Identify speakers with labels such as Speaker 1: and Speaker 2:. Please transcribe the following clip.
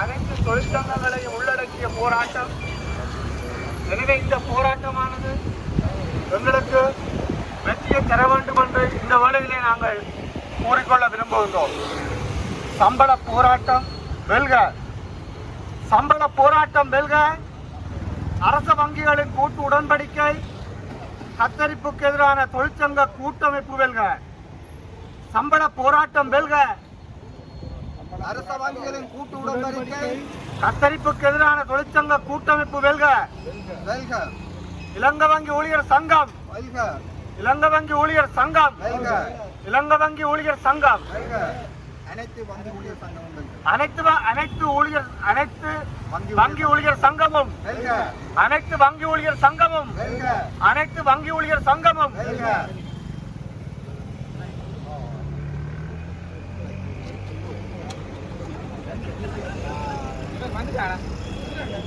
Speaker 1: அனைத்து தொழிற்சங்கங்களையும் உள்ளடக்கிய போராட்டம். எனவே இந்த போராட்டமானது எங்களுக்கு வெற்றியை தர வேண்டும் என்று இந்த வேளையிலே நாங்கள் கூறிக்கொள்ள விரும்புகின்றோம். சம்பள போராட்டம் வெல்க. சம்பள போராட்டம் வெல்க. அரச வங்கிகளின் கூட்டு உடன்படிக்கை கத்தரிப்புக்கு எதிரான தொழிற்சங்க கூட்டமைப்பு வெல்க. சம்பள போராட்டம் வெல்க.
Speaker 2: அரச வங்கிகளின் கூட்டு உடன்படிக்கை.
Speaker 1: கத்தரிப்புக்கு எதிரான தொழிற்சங்க கூட்டமைப்பு வெல்க.
Speaker 2: வெல்க.
Speaker 1: இலங்கை வங்கி ஊழியர் சங்கம்.
Speaker 2: வெல்க.
Speaker 1: இலங்கை வங்கி ஊழியர் சங்கம்.
Speaker 2: வெல்க.
Speaker 1: இலங்கை வங்கி ஊழியர் சங்கம்.
Speaker 2: அனைத்து வங்கி ஊழியர் சங்கமும் வெல்க.
Speaker 1: அனைத்து அனைத்து ஊழியர் அனைத்து
Speaker 2: வங்கி
Speaker 1: வங்கி ஊழியர் சங்கமும். அனைத்து வங்கி ஊழியர் சங்கமும். அனைத்து வங்கி ஊழியர் சங்கமும்.
Speaker 2: 哪儿？这呢？